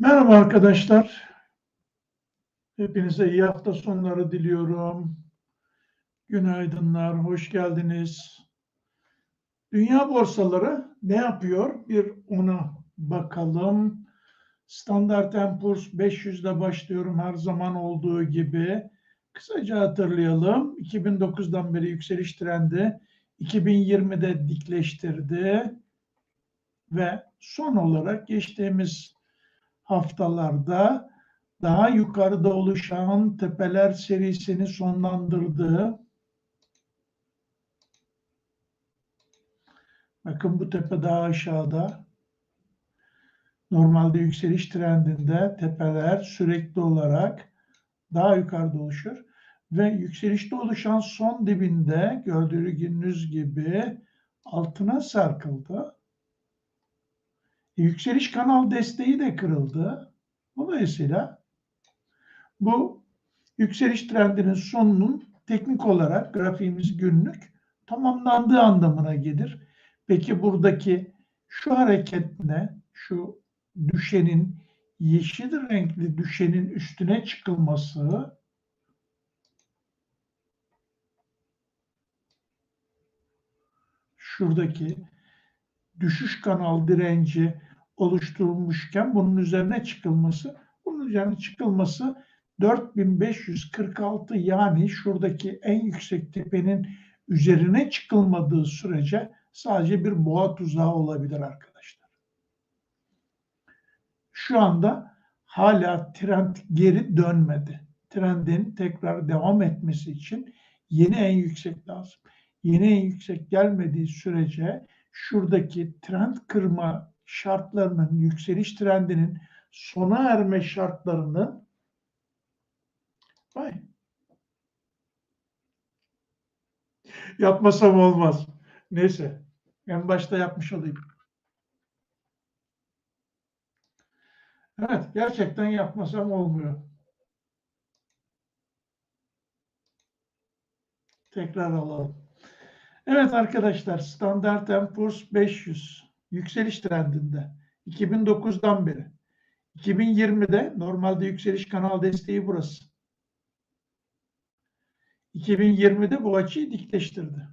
Merhaba arkadaşlar. Hepinize iyi hafta sonları diliyorum. Günaydınlar, hoş geldiniz. Dünya borsaları ne yapıyor? Bir ona bakalım. Standart Poor's 500'de başlıyorum her zaman olduğu gibi. Kısaca hatırlayalım. 2009'dan beri yükseliş trendi 2020'de dikleştirdi ve son olarak geçtiğimiz haftalarda daha yukarıda oluşan tepeler serisini sonlandırdı. Bakın bu tepe daha aşağıda. Normalde yükseliş trendinde tepeler sürekli olarak daha yukarıda oluşur. Ve yükselişte oluşan son dibinde gördüğünüz gibi altına sarkıldı. Yükseliş kanal desteği de kırıldı. Dolayısıyla bu yükseliş trendinin sonunun teknik olarak grafiğimiz günlük tamamlandığı anlamına gelir. Peki buradaki şu hareket ne? Şu düşenin yeşil renkli düşenin üstüne çıkılması şuradaki düşüş kanal direnci oluşturulmuşken bunun üzerine çıkılması, bunun üzerine çıkılması 4546 yani şuradaki en yüksek tepenin üzerine çıkılmadığı sürece sadece bir boğa tuzağı olabilir arkadaşlar. Şu anda hala trend geri dönmedi. Trendin tekrar devam etmesi için yeni en yüksek lazım. Yeni en yüksek gelmediği sürece şuradaki trend kırma şartlarının, yükseliş trendinin sona erme şartlarının vay, yapmasam olmaz. Neyse. En başta yapmış olayım. Evet. Gerçekten yapmasam olmuyor. Tekrar alalım. Evet arkadaşlar. Standart Poor's 500 yükseliş trendinde 2009'dan beri 2020'de normalde yükseliş kanal desteği burası. 2020'de bu açıyı dikleştirdi.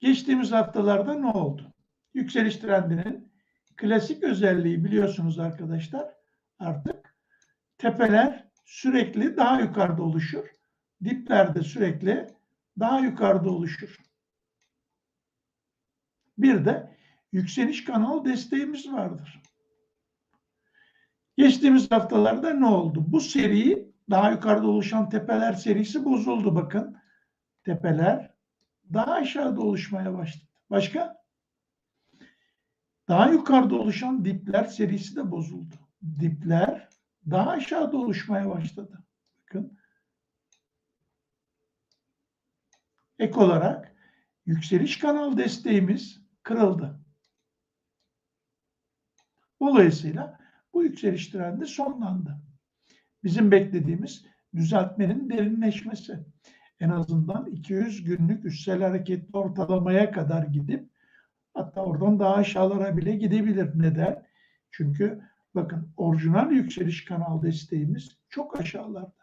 Geçtiğimiz haftalarda ne oldu? Yükseliş trendinin klasik özelliği biliyorsunuz arkadaşlar artık tepeler sürekli daha yukarıda oluşur. Diplerde sürekli daha yukarıda oluşur. Bir de yükseliş kanal desteğimiz vardır. Geçtiğimiz haftalarda ne oldu? Bu seri daha yukarıda oluşan tepeler serisi bozuldu bakın. Tepeler daha aşağıda oluşmaya başladı. Başka? Daha yukarıda oluşan dipler serisi de bozuldu. Dipler daha aşağıda oluşmaya başladı. Bakın. Ek olarak yükseliş kanal desteğimiz kırıldı. Dolayısıyla bu yükseliş trendi sonlandı. Bizim beklediğimiz düzeltmenin derinleşmesi. En azından 200 günlük üstsel hareketli ortalamaya kadar gidip hatta oradan daha aşağılara bile gidebilir. Neden? Çünkü bakın orijinal yükseliş kanal desteğimiz çok aşağılarda.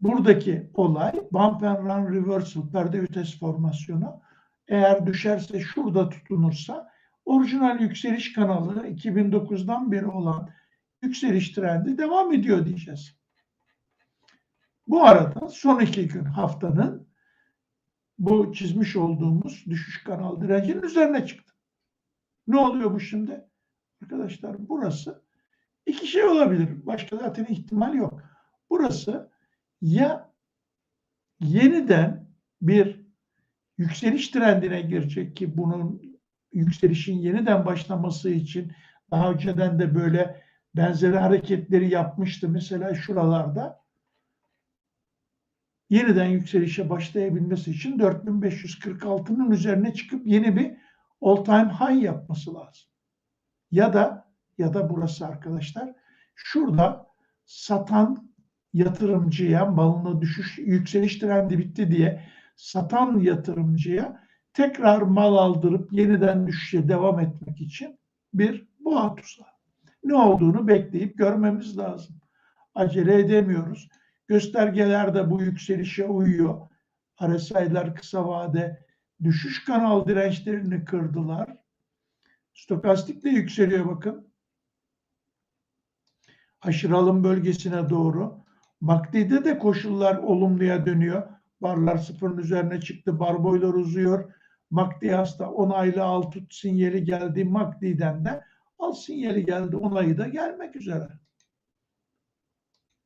Buradaki olay bump and run reversal, perde vites formasyonu eğer düşerse şurada tutunursa orijinal yükseliş kanalı 2009'dan beri olan yükseliş trendi devam ediyor diyeceğiz. Bu arada son iki gün haftanın bu çizmiş olduğumuz düşüş kanal direncinin üzerine çıktı. Ne oluyor bu şimdi? Arkadaşlar burası iki şey olabilir. Başka zaten ihtimal yok. Burası ya yeniden bir yükseliş trendine girecek ki bunun yükselişin yeniden başlaması için daha önceden de böyle benzeri hareketleri yapmıştı. Mesela şuralarda yeniden yükselişe başlayabilmesi için 4546'nın üzerine çıkıp yeni bir all time high yapması lazım. Ya da ya da burası arkadaşlar şurada satan yatırımcıya malına düşüş yükseliş trendi bitti diye satan yatırımcıya tekrar mal aldırıp yeniden düşüşe devam etmek için bir boğa tuzağı. Ne olduğunu bekleyip görmemiz lazım. Acele edemiyoruz. Göstergeler de bu yükselişe uyuyor. RSI'ler kısa vade düşüş kanal dirençlerini kırdılar. Stokastik de yükseliyor bakın. Aşırı alım bölgesine doğru. MACD'de de koşullar olumluya dönüyor. Barlar sıfırın üzerine çıktı. Bar boylar uzuyor. MACD hasta onaylı al tut sinyali geldi. MACD'den de al sinyali geldi. Onayı da gelmek üzere.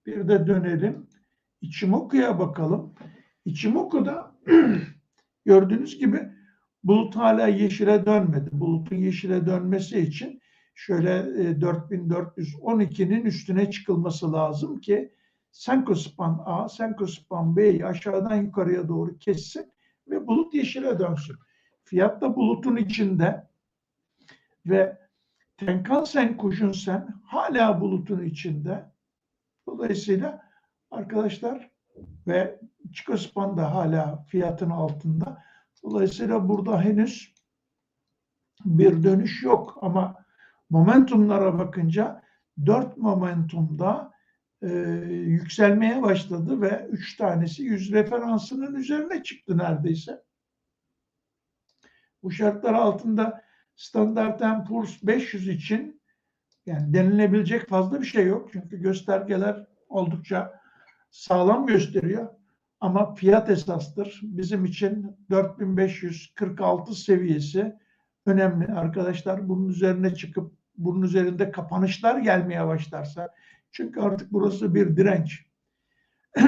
Bir de dönelim. İçimoku'ya bakalım. İçimoku'da gördüğünüz gibi bulut hala yeşile dönmedi. Bulutun yeşile dönmesi için şöyle e, 4412'nin üstüne çıkılması lazım ki Senkospan A, Senkospan B'yi aşağıdan yukarıya doğru kessin ve bulut yeşile dönsün. Fiyat da bulutun içinde ve Tenkan Sen Kuşun Sen hala bulutun içinde. Dolayısıyla arkadaşlar ve Çikospan da hala fiyatın altında. Dolayısıyla burada henüz bir dönüş yok ama momentumlara bakınca dört momentumda e, yükselmeye başladı ve üç tanesi yüz referansının üzerine çıktı neredeyse. Bu şartlar altında Standard Poor's 500 için yani denilebilecek fazla bir şey yok. Çünkü göstergeler oldukça sağlam gösteriyor. Ama fiyat esastır. Bizim için 4546 seviyesi önemli. Arkadaşlar bunun üzerine çıkıp bunun üzerinde kapanışlar gelmeye başlarsa çünkü artık burası bir direnç.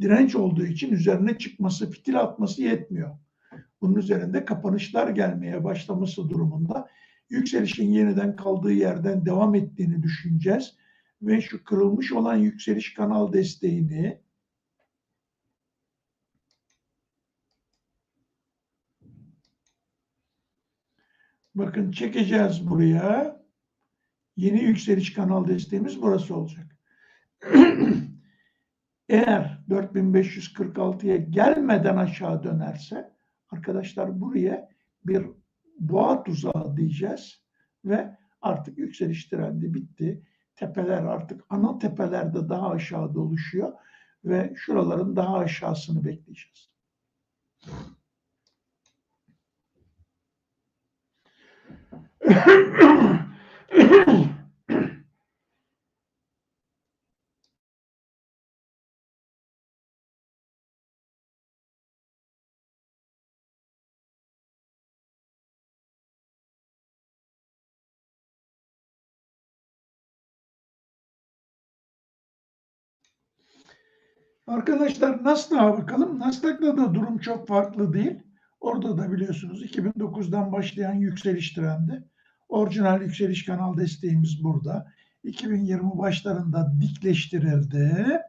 direnç olduğu için üzerine çıkması, fitil atması yetmiyor. Bunun üzerinde kapanışlar gelmeye başlaması durumunda yükselişin yeniden kaldığı yerden devam ettiğini düşüneceğiz ve şu kırılmış olan yükseliş kanal desteğini bakın çekeceğiz buraya. Yeni yükseliş kanal desteğimiz burası olacak. Eğer 4546'ya gelmeden aşağı dönerse arkadaşlar buraya bir boğa tuzağı diyeceğiz ve artık yükseliş trendi bitti. Tepeler artık ana tepelerde daha aşağıda oluşuyor ve şuraların daha aşağısını bekleyeceğiz. Arkadaşlar Nasdaq'a bakalım. Nasdaq'ta da durum çok farklı değil. Orada da biliyorsunuz 2009'dan başlayan yükseliş trendi. Orijinal yükseliş kanal desteğimiz burada. 2020 başlarında dikleştirildi.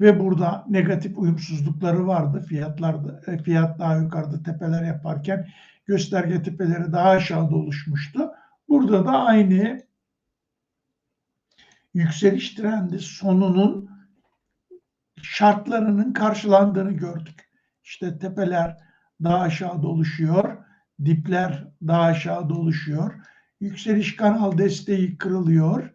Ve burada negatif uyumsuzlukları vardı. Fiyatlar e, fiyat daha yukarıda tepeler yaparken gösterge tepeleri daha aşağıda oluşmuştu. Burada da aynı yükseliş trendi sonunun şartlarının karşılandığını gördük. İşte tepeler daha aşağıda oluşuyor, dipler daha aşağıda oluşuyor, yükseliş kanal desteği kırılıyor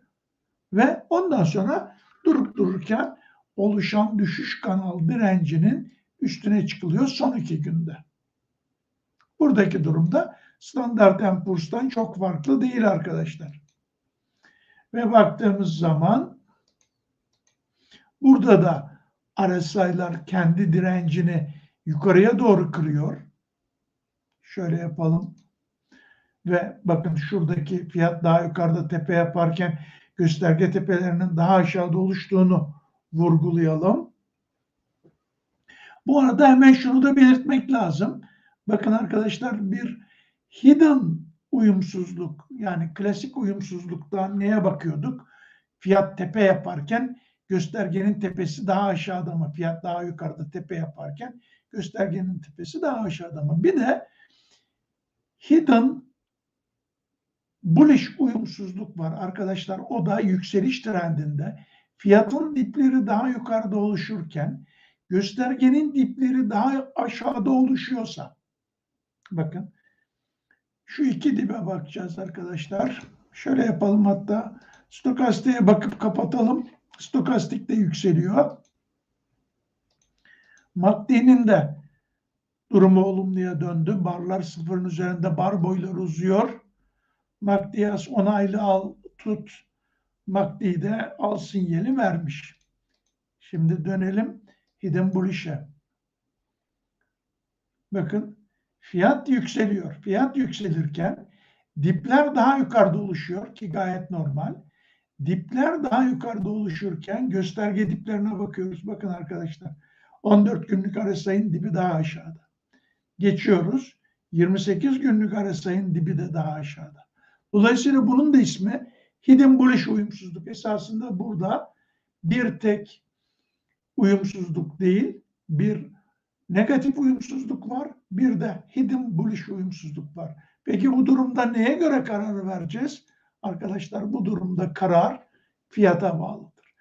ve ondan sonra durup dururken oluşan düşüş kanal direncinin üstüne çıkılıyor son iki günde. Buradaki durumda standart Poor's'tan çok farklı değil arkadaşlar. Ve baktığımız zaman burada da RSI'lar kendi direncini yukarıya doğru kırıyor. Şöyle yapalım. Ve bakın şuradaki fiyat daha yukarıda tepe yaparken gösterge tepelerinin daha aşağıda oluştuğunu vurgulayalım. Bu arada hemen şunu da belirtmek lazım. Bakın arkadaşlar bir hidden uyumsuzluk yani klasik uyumsuzluktan neye bakıyorduk? Fiyat tepe yaparken göstergenin tepesi daha aşağıda mı? Fiyat daha yukarıda tepe yaparken göstergenin tepesi daha aşağıda mı? Bir de hidden bullish uyumsuzluk var arkadaşlar. O da yükseliş trendinde fiyatın dipleri daha yukarıda oluşurken göstergenin dipleri daha aşağıda oluşuyorsa bakın Şu iki dibe bakacağız arkadaşlar. Şöyle yapalım hatta. Stokastiğe bakıp kapatalım. Stokastik de yükseliyor. MACD'nin de durumu olumluya döndü. Barlar sıfırın üzerinde bar boyları uzuyor. MACD'yas onaylı al tut. MACD de al sinyali vermiş. Şimdi dönelim Hidden Bullish'e. Bakın fiyat yükseliyor. Fiyat yükselirken dipler daha yukarıda oluşuyor ki gayet normal. Dipler daha yukarıda oluşurken gösterge diplerine bakıyoruz. Bakın arkadaşlar 14 günlük RSI'nin dibi daha aşağıda. Geçiyoruz. 28 günlük RSI'nin dibi de daha aşağıda. Dolayısıyla bunun da ismi hidden bullish uyumsuzluk. Esasında burada bir tek uyumsuzluk değil, bir negatif uyumsuzluk var, bir de hidden bullish uyumsuzluk var. Peki bu durumda neye göre karar vereceğiz? Arkadaşlar bu durumda karar fiyata bağlıdır.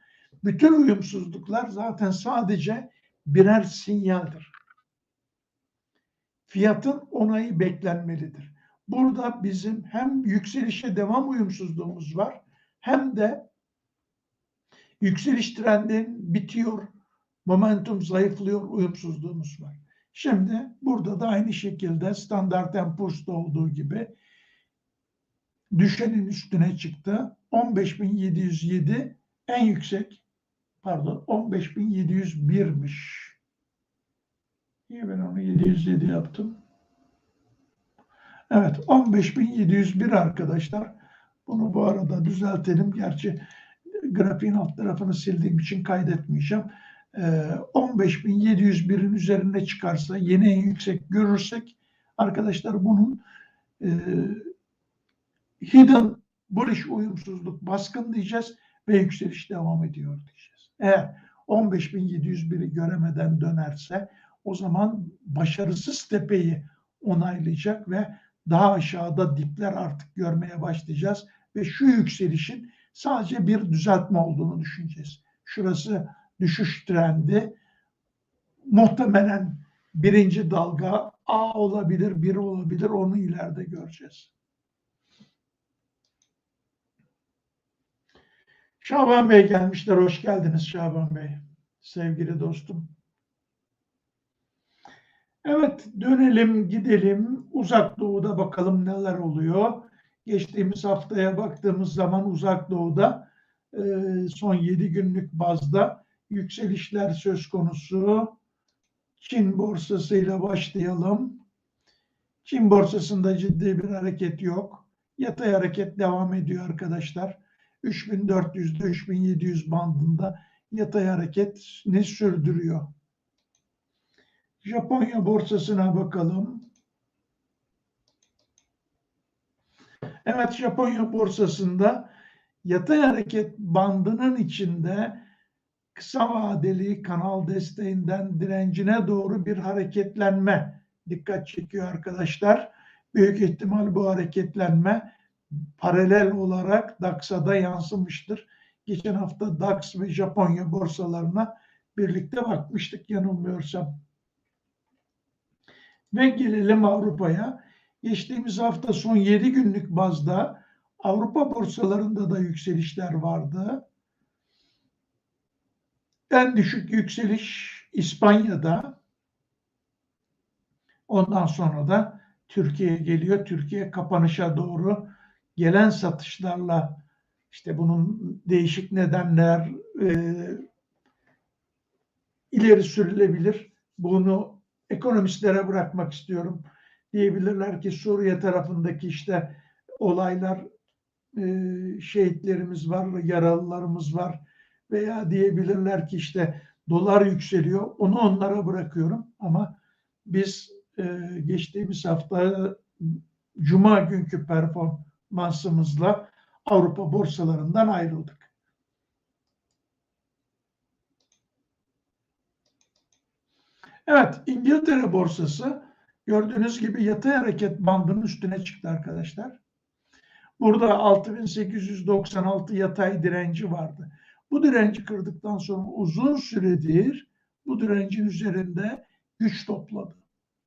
Bütün uyumsuzluklar zaten sadece birer sinyaldir. Fiyatın onayı beklenmelidir. Burada bizim hem yükselişe devam uyumsuzluğumuz var hem de yükseliş trendin bitiyor, momentum zayıflıyor uyumsuzluğumuz var. Şimdi burada da aynı şekilde standart Poor's'ta olduğu gibi düşenin üstüne çıktı. 15.707 en yüksek pardon 15.701'miş. Niye ben onu 707 yaptım? Evet 15.701 arkadaşlar. Bunu bu arada düzeltelim. Gerçi grafiğin alt tarafını sildiğim için kaydetmeyeceğim. 15.701'in üzerine çıkarsa yeni en yüksek görürsek arkadaşlar bunun e, hidden bullish uyumsuzluk baskın diyeceğiz ve yükseliş devam ediyor diyeceğiz. Eğer 15.701'i göremeden dönerse o zaman başarısız tepeyi onaylayacak ve daha aşağıda dipler artık görmeye başlayacağız ve şu yükselişin sadece bir düzeltme olduğunu düşüneceğiz. Şurası düşüş trendi muhtemelen birinci dalga A olabilir, bir olabilir onu ileride göreceğiz. Şaban Bey gelmişler. Hoş geldiniz Şaban Bey. Sevgili dostum. Evet dönelim gidelim uzak doğuda bakalım neler oluyor. Geçtiğimiz haftaya baktığımız zaman uzak doğuda e, son 7 günlük bazda yükselişler söz konusu. Çin borsasıyla başlayalım. Çin borsasında ciddi bir hareket yok. Yatay hareket devam ediyor arkadaşlar. 3400 ile 3700 bandında yatay hareket ne sürdürüyor. Japonya borsasına bakalım. Evet Japonya borsasında yatay hareket bandının içinde kısa vadeli kanal desteğinden direncine doğru bir hareketlenme dikkat çekiyor arkadaşlar. Büyük ihtimal bu hareketlenme paralel olarak DAX'a da yansımıştır. Geçen hafta DAX ve Japonya borsalarına birlikte bakmıştık yanılmıyorsam. Ve gelelim Avrupa'ya. Geçtiğimiz hafta son 7 günlük bazda Avrupa borsalarında da yükselişler vardı. En düşük yükseliş İspanya'da. Ondan sonra da Türkiye geliyor. Türkiye kapanışa doğru gelen satışlarla işte bunun değişik nedenler e, ileri sürülebilir. Bunu ekonomistlere bırakmak istiyorum. Diyebilirler ki Suriye tarafındaki işte olaylar e, şehitlerimiz var, yaralılarımız var veya diyebilirler ki işte dolar yükseliyor. Onu onlara bırakıyorum ama biz e, geçtiğimiz hafta Cuma günkü performansımızla Avrupa borsalarından ayrıldık. Evet İngiltere borsası gördüğünüz gibi yatay hareket bandının üstüne çıktı arkadaşlar. Burada 6896 yatay direnci vardı. Bu direnci kırdıktan sonra uzun süredir bu direncin üzerinde güç topladı.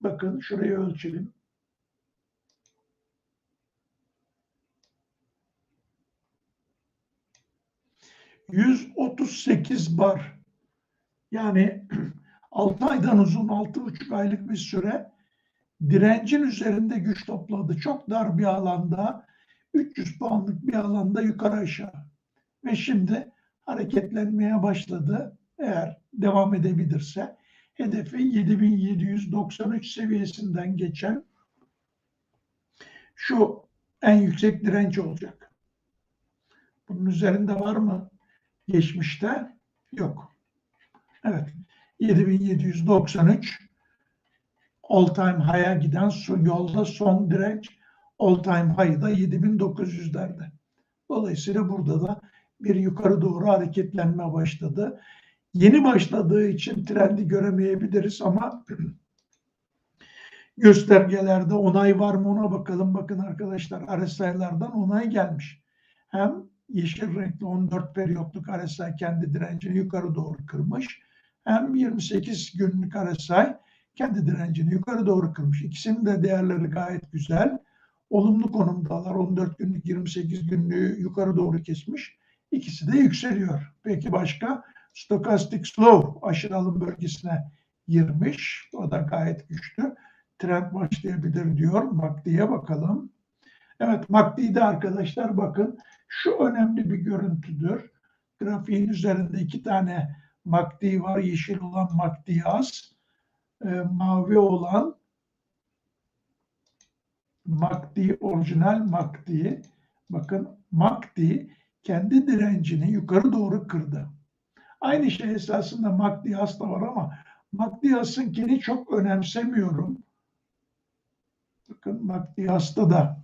Bakın şurayı ölçelim. ...138 bar. Yani 6 aydan uzun 6,5 aylık bir süre direncin üzerinde güç topladı. Çok dar bir alanda 300 puanlık bir alanda yukarı aşağı. Ve şimdi hareketlenmeye başladı. Eğer devam edebilirse hedefi 7793 seviyesinden geçen şu en yüksek direnç olacak. Bunun üzerinde var mı geçmişte? Yok. Evet. 7793 all time high'a giden su yolda son direnç all time high'da 7900'lerde. Dolayısıyla burada da bir yukarı doğru hareketlenme başladı. Yeni başladığı için trendi göremeyebiliriz ama göstergelerde onay var mı ona bakalım. Bakın arkadaşlar RSI'lardan onay gelmiş. Hem yeşil renkli 14 periyotluk RSI kendi direncini yukarı doğru kırmış. Hem 28 günlük RSI kendi direncini yukarı doğru kırmış. İkisinin de değerleri gayet güzel. Olumlu konumdalar. 14 günlük 28 günlüğü yukarı doğru kesmiş. İkisi de yükseliyor. Peki başka? Stochastic slow aşırı alım bölgesine girmiş. O da gayet güçlü. Trend başlayabilir diyor. MACD'ye bakalım. Evet MACD'de arkadaşlar bakın şu önemli bir görüntüdür. Grafiğin üzerinde iki tane MACD var. Yeşil olan MACD az. E, mavi olan MACD orijinal MACD. Bakın MACD kendi direncini yukarı doğru kırdı. Aynı şey esasında MACD hasta var ama MACD hasınkini çok önemsemiyorum. Bakın MACD hasta da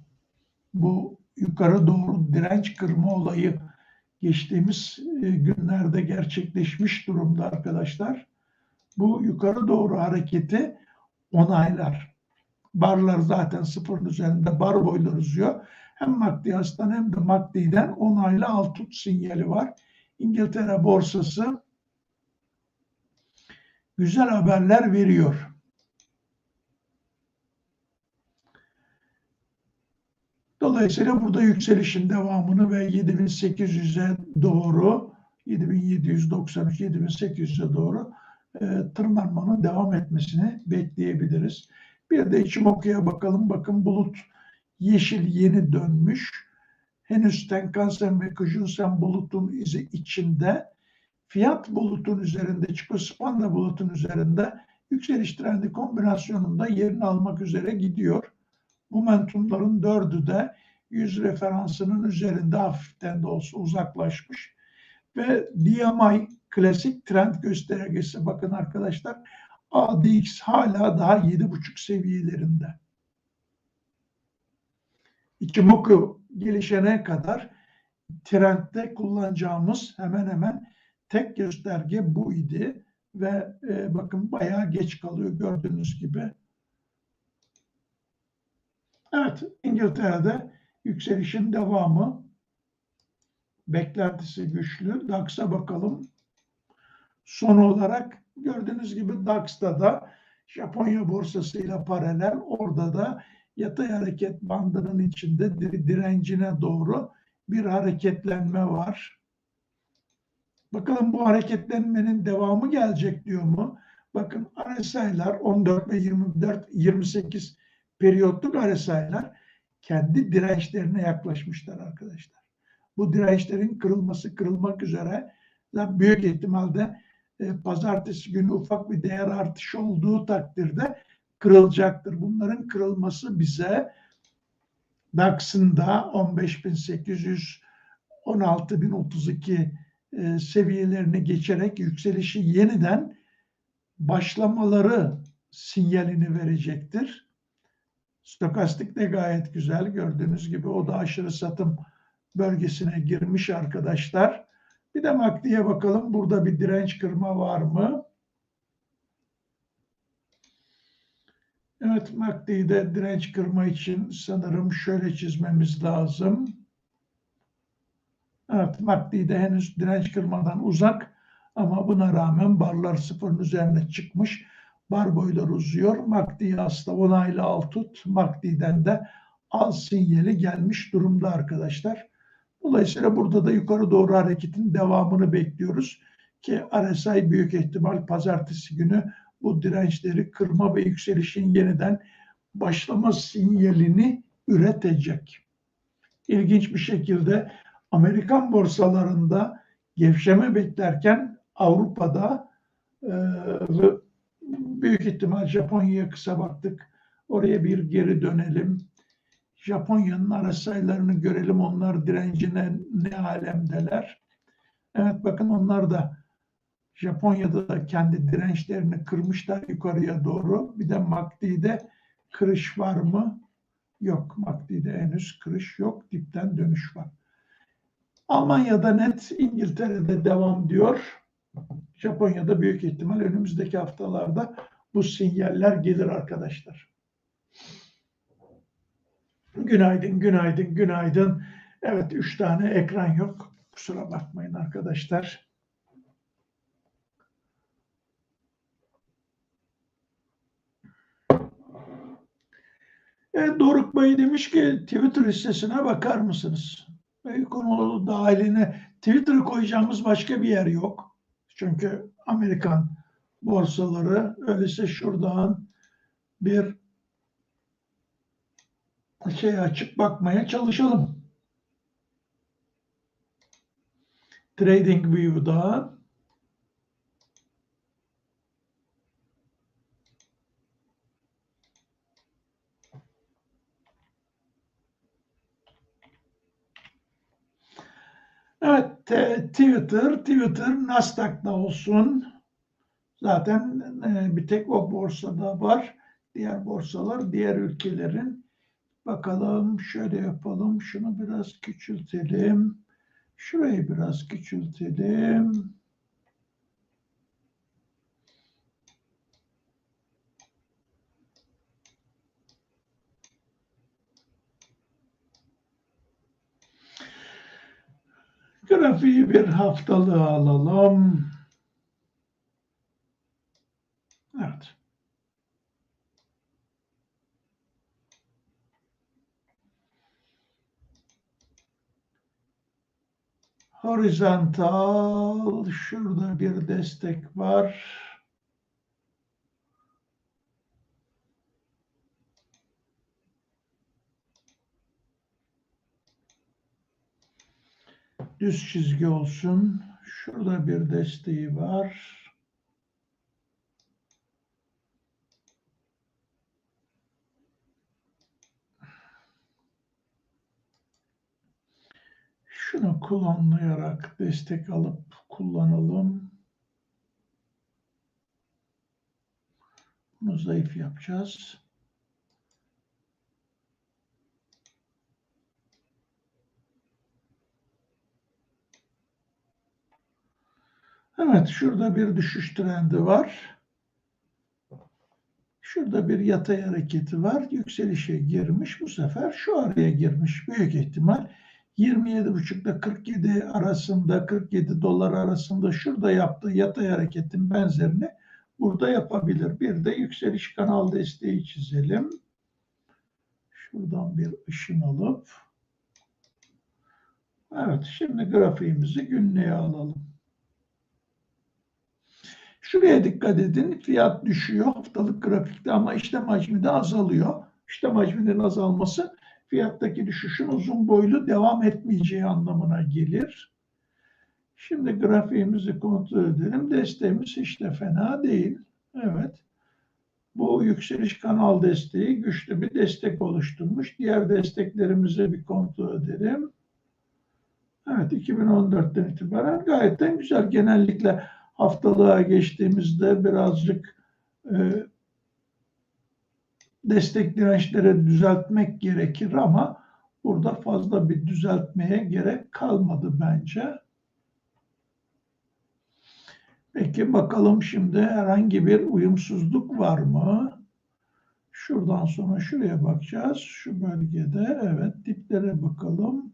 bu yukarı doğru direnç kırma olayı geçtiğimiz e, günlerde gerçekleşmiş durumda arkadaşlar. Bu yukarı doğru hareketi onaylar. Barlar zaten sıfırın üzerinde bar boyları uzuyor. Hem MACD'den hem de MACD'den onaylı alt tut sinyali var. İngiltere borsası güzel haberler veriyor. Dolayısıyla burada yükselişin devamını ve 7800'e doğru 7793 7800'e doğru e, tırmanmanın devam etmesini bekleyebiliriz. Bir de Ichimoku'ya bakalım. Bakın bulut yeşil yeni dönmüş. Henüz Tenkan-sen ve Kijun-sen bulutun izi içinde. Fiyat bulutun üzerinde, Chico-span da bulutun üzerinde yükseliş trendi kombinasyonunda yerini almak üzere gidiyor. Momentumların dördü de 100 referansının üzerinde hafiften de olsa uzaklaşmış. Ve DMI klasik trend göstergesi bakın arkadaşlar ADX hala daha 7.5 seviyelerinde. Ichimoku gelişene kadar trendde kullanacağımız hemen hemen tek gösterge bu idi ve e, bakın bayağı geç kalıyor gördüğünüz gibi. Evet İngiltere'de yükselişin devamı beklentisi güçlü. DAX'a bakalım. Son olarak gördüğünüz gibi DAX'ta da Japonya borsasıyla paralel orada da yatay hareket bandının içinde direncine doğru bir hareketlenme var. Bakalım bu hareketlenmenin devamı gelecek diyor mu? Bakın RSI'lar 14 ve 24 28 periyotluk RSI'lar kendi dirençlerine yaklaşmışlar arkadaşlar. Bu dirençlerin kırılması kırılmak üzere büyük ihtimalle e, pazartesi günü ufak bir değer artışı olduğu takdirde kırılacaktır. Bunların kırılması bize DAX'ın da 15.800 16.032 e, seviyelerini geçerek yükselişi yeniden başlamaları sinyalini verecektir. Stokastik de gayet güzel. Gördüğünüz gibi o da aşırı satım bölgesine girmiş arkadaşlar. Bir de MACD'ye bakalım. Burada bir direnç kırma var mı? Evet MACD'de direnç kırma için sanırım şöyle çizmemiz lazım. Evet MACD'de henüz direnç kırmadan uzak ama buna rağmen barlar sıfırın üzerine çıkmış. Bar boyları uzuyor. MACD hasta onaylı al tut. MACD'den de al sinyali gelmiş durumda arkadaşlar. Dolayısıyla burada da yukarı doğru hareketin devamını bekliyoruz ki RSI büyük ihtimal pazartesi günü bu dirençleri kırma ve yükselişin yeniden başlama sinyalini üretecek. İlginç bir şekilde Amerikan borsalarında gevşeme beklerken Avrupa'da e, büyük ihtimal Japonya'ya kısa baktık. Oraya bir geri dönelim. Japonya'nın ara sayılarını görelim. Onlar direncine ne alemdeler. Evet bakın onlar da Japonya'da da kendi dirençlerini kırmışlar yukarıya doğru. Bir de MACD'de kırış var mı? Yok. MACD'de henüz kırış yok. Dipten dönüş var. Almanya'da net, İngiltere'de devam diyor. Japonya'da büyük ihtimal önümüzdeki haftalarda bu sinyaller gelir arkadaşlar. Günaydın, günaydın, günaydın. Evet, üç tane ekran yok. Kusura bakmayın arkadaşlar. Evet, Doruk Bey demiş ki Twitter listesine bakar mısınız? Konu dahiline Twitter'ı koyacağımız başka bir yer yok. Çünkü Amerikan borsaları öyleyse şuradan bir şey açıp bakmaya çalışalım. Trading View'da Evet, Twitter, Twitter Nasdaq'da olsun. Zaten e, bir tek o borsada var. Diğer borsalar, diğer ülkelerin. Bakalım, şöyle yapalım. Şunu biraz küçültelim. Şurayı biraz küçültelim. Grafiği bir haftalığı alalım. Evet. Horizontal, şurada bir destek var. düz çizgi olsun. Şurada bir desteği var. Şunu kullanlayarak destek alıp kullanalım. Bunu zayıf yapacağız. Evet, şurada bir düşüş trendi var. Şurada bir yatay hareketi var. Yükselişe girmiş. Bu sefer şu araya girmiş. Büyük ihtimal 27,5 ile 47 arasında 47 dolar arasında şurada yaptığı yatay hareketin benzerini burada yapabilir. Bir de yükseliş kanal desteği çizelim. Şuradan bir ışın alıp Evet şimdi grafiğimizi günlüğe alalım. Şuraya dikkat edin. Fiyat düşüyor haftalık grafikte ama işlem hacmi de azalıyor. İşlem hacminin azalması fiyattaki düşüşün uzun boylu devam etmeyeceği anlamına gelir. Şimdi grafiğimizi kontrol edelim. Desteğimiz hiç de fena değil. Evet. Bu yükseliş kanal desteği güçlü bir destek oluşturmuş. Diğer desteklerimizi bir kontrol edelim. Evet 2014'ten itibaren gayet de güzel. Genellikle haftalığa geçtiğimizde birazcık e, destek dirençleri düzeltmek gerekir ama burada fazla bir düzeltmeye gerek kalmadı bence. Peki bakalım şimdi herhangi bir uyumsuzluk var mı? Şuradan sonra şuraya bakacağız. Şu bölgede evet diplere bakalım.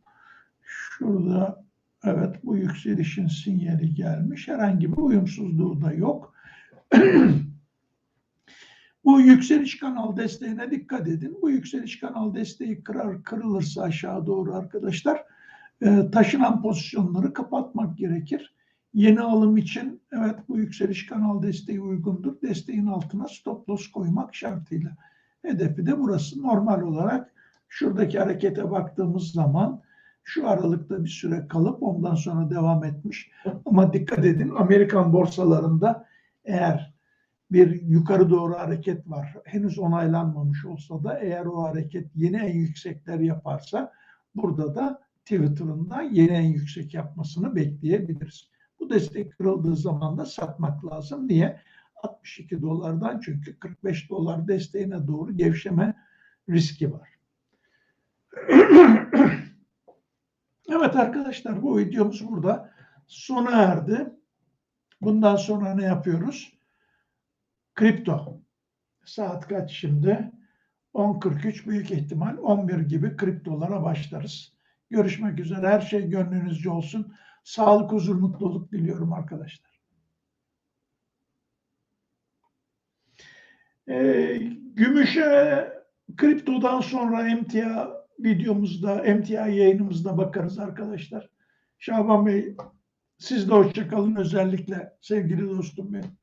Şurada evet bu yükselişin sinyali gelmiş. Herhangi bir uyumsuzluğu da yok. Bu yükseliş kanal desteğine dikkat edin. Bu yükseliş kanal desteği kırar kırılırsa aşağı doğru arkadaşlar e, taşınan pozisyonları kapatmak gerekir. Yeni alım için evet bu yükseliş kanal desteği uygundur. Desteğin altına stop loss koymak şartıyla. Hedefi de burası. Normal olarak şuradaki harekete baktığımız zaman şu aralıkta bir süre kalıp ondan sonra devam etmiş. Ama dikkat edin Amerikan borsalarında eğer bir yukarı doğru hareket var. Henüz onaylanmamış olsa da eğer o hareket yeni en yüksekler yaparsa burada da Twitter'ında yeni en yüksek yapmasını bekleyebiliriz. Bu destek kırıldığı zaman da satmak lazım. Niye? 62 dolardan çünkü 45 dolar desteğine doğru gevşeme riski var. Evet arkadaşlar bu videomuz burada sona erdi. Bundan sonra ne yapıyoruz? Kripto. Saat kaç şimdi? 10.43 büyük ihtimal 11 gibi kriptolara başlarız. Görüşmek üzere. Her şey gönlünüzce olsun. Sağlık, huzur, mutluluk diliyorum arkadaşlar. Ee, gümüşe kriptodan sonra emtia videomuzda, emtia yayınımızda bakarız arkadaşlar. Şaban Bey siz de hoşça kalın özellikle sevgili dostum benim.